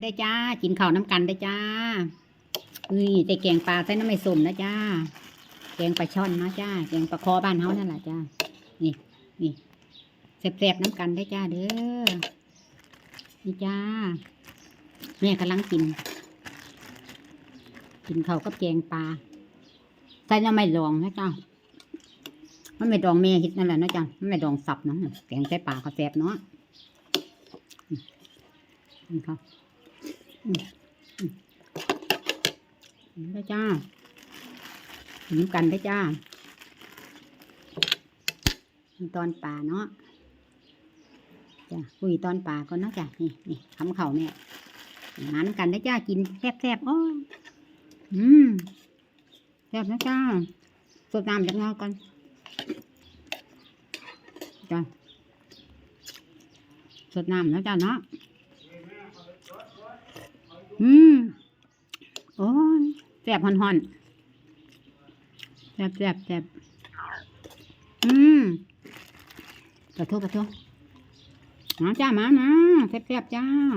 ได้จ้ากินข้าวน้ำกันได้จ้านี่แต่แกงปลาใส่น้ำไม่สมนะจ้า แกงปลาช่อนนะจ้า แกงปลาคอบ้านเฮานั่นแหละจ้า นี่นี่แซ่บๆน้ำกันได้จ้าเด้อ นี่จ้า แม่กำลังกิน กินข้าวกับแกงปลาใส่น้ำไม่ดองนะจ้ามันไม่ดองแม่เฮ็ดนั่นแหละนะจ้ามันไม่ดองสับเนาะแกงใส่ปลาก็แซ่บเนาะนี่ค่ะ ได้จ้าหิมกันได้จ้ามีตอนป่าเนาะจ้ะคุยตอนป่าก่อนนะจ้ะนี่นี่คำเข่าเนี่ยหาน้ำกันได้จ้ากินแซ่บแซบๆอ้อืมแซ่บนะจ้าสดน้ำจากงอก่อนจ้ะสดน้ำนะจ้าเนาะ อืมโอ้ยแสบห่อนๆแสบแสบแสบอืมขอโทษขอโทษมาจ้ามามาแสบแสบจ้า